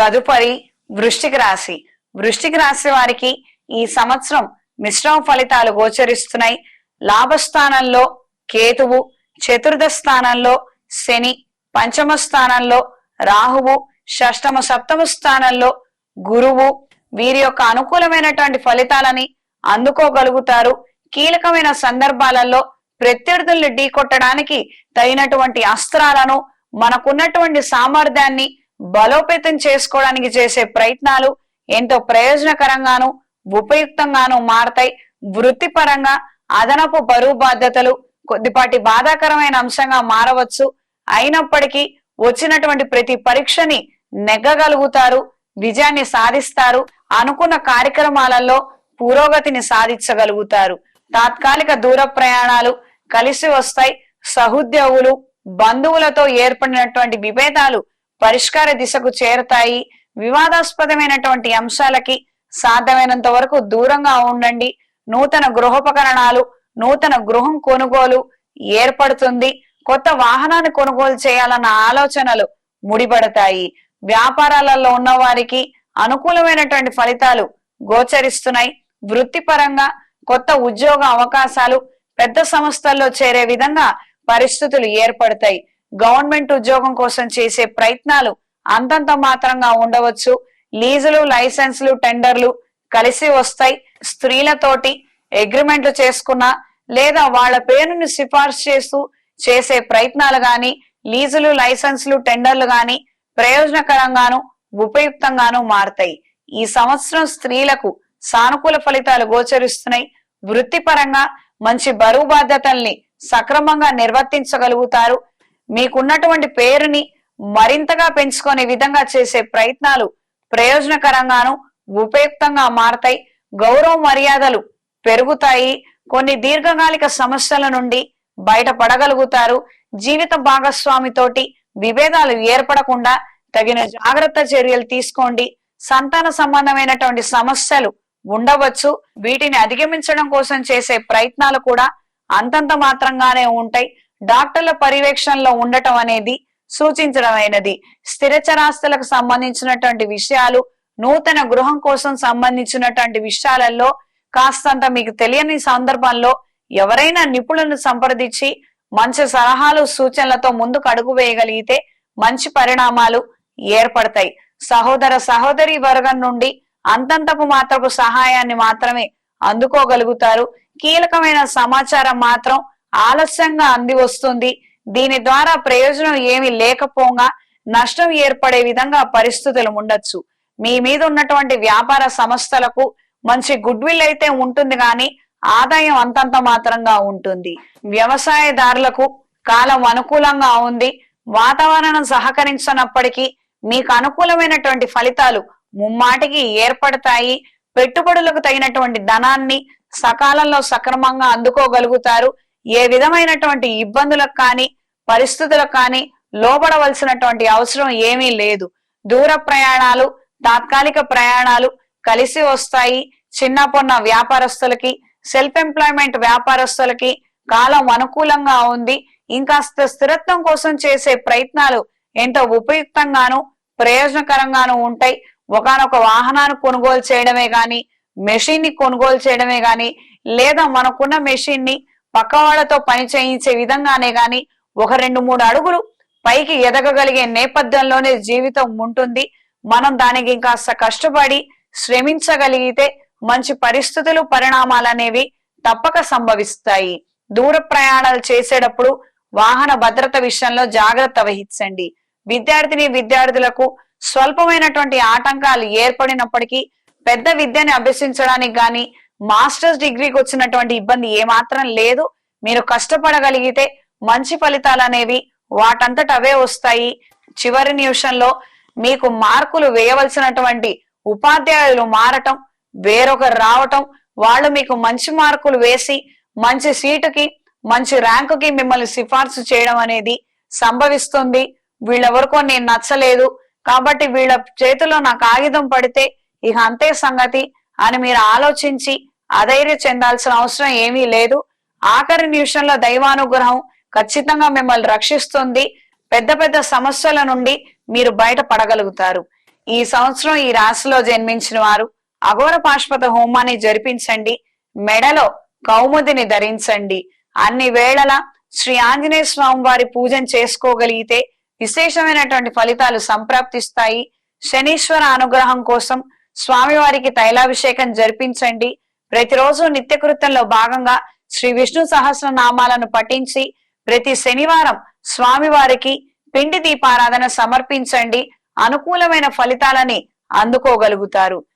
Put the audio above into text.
తదుపరి వృష్టిక రాశి. వృష్టిక రాశి వారికి ఈ సంవత్సరం మిశ్రమ ఫలితాలు గోచరిస్తున్నాయి. లాభస్థానంలో కేతువు చతుర్థ స్థానంలో శని పంచమ స్థానంలో రాహువు షష్టమ సప్తమ స్థానంలో గురువు. వీరి యొక్క అనుకూలమైనటువంటి ఫలితాలని అందుకోగలుగుతారు. కీలకమైన సందర్భాలలో ప్రత్యర్థుల్ని ఢీకొట్టడానికి తగినటువంటి అస్త్రాలను మనకున్నటువంటి సామర్థ్యాన్ని బలోపేతం చేసుకోవడానికి చేసే ప్రయత్నాలు ఎంతో ప్రయోజనకరంగాను ఉపయుక్తంగాను మారతాయి. వృత్తిపరంగా అదనపు బరువు బాధ్యతలు కొద్దిపాటి బాధాకరమైన అంశంగా మారవచ్చు. అయినప్పటికీ వచ్చినటువంటి ప్రతి పరీక్షని నెగ్గగలుగుతారు విజయాన్ని సాధిస్తారు. అనుకున్న కార్యక్రమాలలో పురోగతిని సాధించగలుగుతారు. తాత్కాలిక దూర ప్రయాణాలు కలిసి వస్తాయి. సహోద్యోగులు బంధువులతో ఏర్పడినటువంటి విభేదాలు పరిష్కార దిశకు చేరతాయి. వివాదాస్పదమైనటువంటి అంశాలకి సాధ్యమైనంత వరకు దూరంగా ఉండండి. నూతన గృహోపకరణాలు నూతన గృహం కొనుగోలు ఏర్పడుతుంది. కొత్త వాహనాన్ని కొనుగోలు చేయాలన్న ఆలోచనలు ముడిపడతాయి. వ్యాపారాలలో ఉన్న వారికి అనుకూలమైనటువంటి ఫలితాలు గోచరిస్తున్నాయి. వృత్తిపరంగా కొత్త ఉద్యోగ అవకాశాలు పెద్ద సంస్థల్లో చేరే విధంగా పరిస్థితులు ఏర్పడతాయి. గవర్నమెంట్ ఉద్యోగం కోసం చేసే ప్రయత్నాలు అంతంత మాత్రంగా ఉండవచ్చు. లీజులు లైసెన్స్లు టెండర్లు కలిసి వస్తాయి. స్త్రీలతోటి అగ్రిమెంట్లు చేసుకున్న లేదా వాళ్ళ పేరుని సిఫార్సు చేస్తూ చేసే ప్రయత్నాలు గాని లీజులు లైసెన్స్లు టెండర్లు గాని ప్రయోజనకరంగాను ఉపయుక్తంగాను మారతాయి. ఈ సంవత్సరం స్త్రీలకు సానుకూల ఫలితాలు గోచరిస్తున్నాయి. వృత్తిపరంగా మంచి బరువు బాధ్యతల్ని సక్రమంగా నిర్వర్తించగలుగుతారు. మీకున్నటువంటి పేరుని మరింతగా పెంచుకునే విధంగా చేసే ప్రయత్నాలు ప్రయోజనకరంగాను ఉపయుక్తంగా మారతాయి. గౌరవ మర్యాదలు పెరుగుతాయి. కొన్ని దీర్ఘకాలిక సమస్యల నుండి బయటపడగలుగుతారు. జీవిత భాగస్వామితోటి విభేదాలు ఏర్పడకుండా తగిన జాగ్రత్త చర్యలు తీసుకోండి. సంతాన సంబంధమైనటువంటి సమస్యలు ఉండవచ్చు. వీటిని అధిగమించడం కోసం చేసే ప్రయత్నాలు కూడా అంతంత మాత్రంగానే ఉంటాయి. డాక్టర్ల పర్యవేక్షణలో ఉండటం అనేది సూచించడమైనది. స్థిరచరాస్తులకు సంబంధించినటువంటి విషయాలు నూతన గృహం కోసం సంబంధించినటువంటి విషయాలలో కాస్తంత మీకు తెలియని సందర్భంలో ఎవరైనా నిపుణులను సంప్రదించి మంచి సలహాలు సూచనలతో ముందుకు అడుగు వేయగలిగితే మంచి పరిణామాలు ఏర్పడతాయి. సహోదర సహోదరి వర్గం నుండి అంతంతపు మాత్రపు సహాయాన్ని మాత్రమే అందుకోగలుగుతారు. కీలకమైన సమాచారం మాత్రం ఆలస్యంగా అంది వస్తుంది. దీని ద్వారా ప్రయోజనం ఏమి లేకపోగా నష్టం ఏర్పడే విధంగా పరిస్థితులు ఉండొచ్చు. మీ మీద ఉన్నటువంటి వ్యాపార సంస్థలకు మంచి గుడ్ విల్ అయితే ఉంటుంది కానీ ఆదాయం అంతంత మాత్రంగా ఉంటుంది. వ్యవసాయదారులకు కాలం అనుకూలంగా ఉంది. వాతావరణం సహకరించినప్పటికీ మీకు అనుకూలమైనటువంటి ఫలితాలు ముమ్మాటికి ఏర్పడతాయి. పెట్టుబడులకు తగినటువంటి ధనాన్ని సకాలంలో సక్రమంగా అందుకోగలుగుతారు. ఏ విధమైనటువంటి ఇబ్బందులకు కానీ పరిస్థితులకు కానీ లోబడవలసినటువంటి అవసరం ఏమీ లేదు. దూర ప్రయాణాలు తాత్కాలిక ప్రయాణాలు కలిసి వస్తాయి. చిన్న పొన్న వ్యాపారస్తులకి సెల్ఫ్ ఎంప్లాయ్మెంట్ వ్యాపారస్తులకి కాలం అనుకూలంగా ఉంది. ఇంకాస్త స్థిరత్వం కోసం చేసే ప్రయత్నాలు ఎంతో ఉపయుక్తంగాను ప్రయోజనకరంగాను ఉంటాయి. ఒకనొక వాహనాన్ని కొనుగోలు చేయడమే గాని మెషిన్ని కొనుగోలు చేయడమే గాని లేదా మనకున్న మెషిన్ని పక్క వాళ్ళతో పని చేయించే విధంగానే గాని ఒక రెండు మూడు అడుగులు పైకి ఎదగగలిగే నేపథ్యంలోనే జీవితం ఉంటుంది. మనం దానికి ఇంకాస్త కష్టపడి శ్రమించగలిగితే మంచి పరిస్థితులు పరిణామాలు అనేవి తప్పక సంభవిస్తాయి. దూర ప్రయాణాలు చేసేటప్పుడు వాహన భద్రత విషయంలో జాగ్రత్త వహించండి. విద్యార్థిని విద్యార్థులకు స్వల్పమైనటువంటి ఆటంకాలు ఏర్పడినప్పటికీ పెద్ద విద్యని అభ్యసించడానికి గాని మాస్టర్స్ డిగ్రీకి వచ్చినటువంటి ఇబ్బంది ఏమాత్రం లేదు. మీరు కష్టపడగలిగితే మంచి ఫలితాలు అనేవి వాటంతట అవే వస్తాయి. చివరి నిమిషంలో మీకు మార్కులు వేయవలసినటువంటి ఉపాధ్యాయులు మారటం వేరొకరు రావటం వాళ్ళు మీకు మంచి మార్కులు వేసి మంచి సీటుకి మంచి ర్యాంకుకి మిమ్మల్ని సిఫార్సు చేయడం అనేది సంభవిస్తుంది. వీళ్ళెవరికో నేను నచ్చలేదు. కాబట్టి వీళ్ళ చేతిలో నా కాగితం పడితే ఇక అంతే సంగతి అని మీరు ఆలోచించి అధైర్య చెందాల్సిన అవసరం ఏమీ లేదు. ఆఖరి నిమిషంలో దైవానుగ్రహం ఖచ్చితంగా మిమ్మల్ని రక్షిస్తుంది. పెద్ద పెద్ద సమస్యల నుండి మీరు బయట పడగలుగుతారు ఈ సంవత్సరం ఈ రాశిలో జన్మించిన వారు అఘోర పాశ్వత హోమాన్ని జరిపించండి. మెడలో కౌముదిని ధరించండి. అన్ని వేళల శ్రీ ఆంజనేయ స్వామి వారి పూజను చేసుకోగలిగితే విశేషమైనటువంటి ఫలితాలు సంప్రాప్తిస్తాయి. శనీశ్వర అనుగ్రహం కోసం స్వామివారికి తైలాభిషేకం జరిపించండి. ప్రతిరోజు నిత్యకృత్యంలో భాగంగా శ్రీ విష్ణు సహస్ర నామాలను పఠించి ప్రతి శనివారం స్వామివారికి పిండి దీపారాధన సమర్పించండి. అనుకూలమైన ఫలితాలని అందుకోగలుగుతారు.